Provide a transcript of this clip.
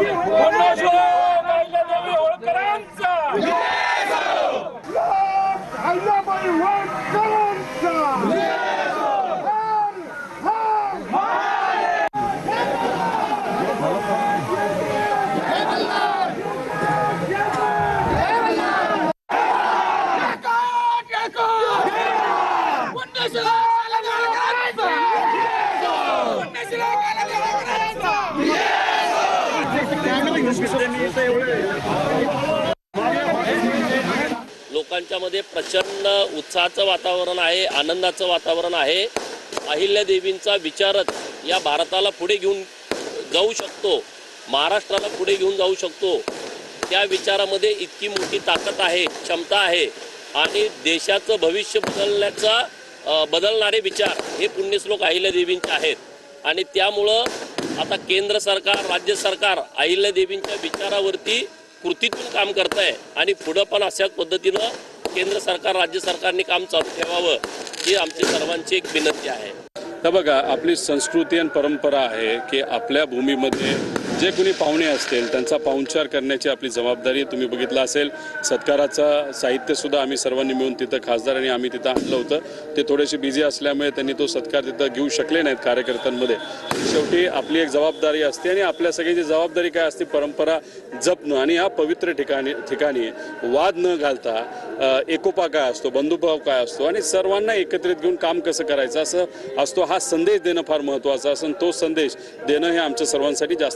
Buonasera, Maria Devi, Olcaranza! Leso! मध्ये प्रचंड उत्साहाचं वातावरण आहे आनंदाचं वातावरण आहे. अहिल्यादेवींचा विचारच या भारताला पुढे घेऊन जाऊ शकतो महाराष्ट्राला पुढे घेऊन जाऊ शकतो. त्या विचारामध्ये इतकी मोठी ताकद आहे क्षमता आहे आणि देशाचं भविष्य बदलण्याचा बदलणारे विचार हे पुण्यश्लोक अहिल्यादेवींचे आहेत. आणि त्यामुळं आता केंद्र सरकार राज्य सरकार अहिल्यादेवींच्या विचारावरती कृतीतून काम करत आहे आणि पुढं पण अशाच पद्धतीनं केंद्र सरकार राज्य सरकारने काम चालू ठेवावं ही आमची सर्वांची एक विनंती आहे. तर बघा आपली संस्कृती आणि परंपरा आहे की आपल्या भूमीमध्ये जे कोणी पाहुणे असतील त्यांचा पाहुणचार करण्याची आपली जबाबदारी तुम्ही बघितलं असेल. सत्काराचं साहित्यसुद्धा आम्ही सर्वांनी मिळून तिथं खासदार आणि आम्ही तिथं आणलं होतं. ते थोडेसे बिझी असल्यामुळे त्यांनी तो सत्कार तिथं घेऊ शकले नाहीत कार्यकर्त्यांमध्ये. शेवटी आपली एक जबाबदारी असते आणि आपल्या सगळ्याची जबाबदारी काय असते? परंपरा जपणं. आणि ह्या पवित्र ठिकाणी ठिकाणी वाद न घालता एकोपा काय असतो? बंधुभाव काय असतो? आणि सर्वांना एकत्रित घेऊन काम कसं करायचं? असं असतो हा संदेश देणं फार महत्त्वाचं असं तो संदेश देणं हे आमच्या सर्वांसाठी जास्त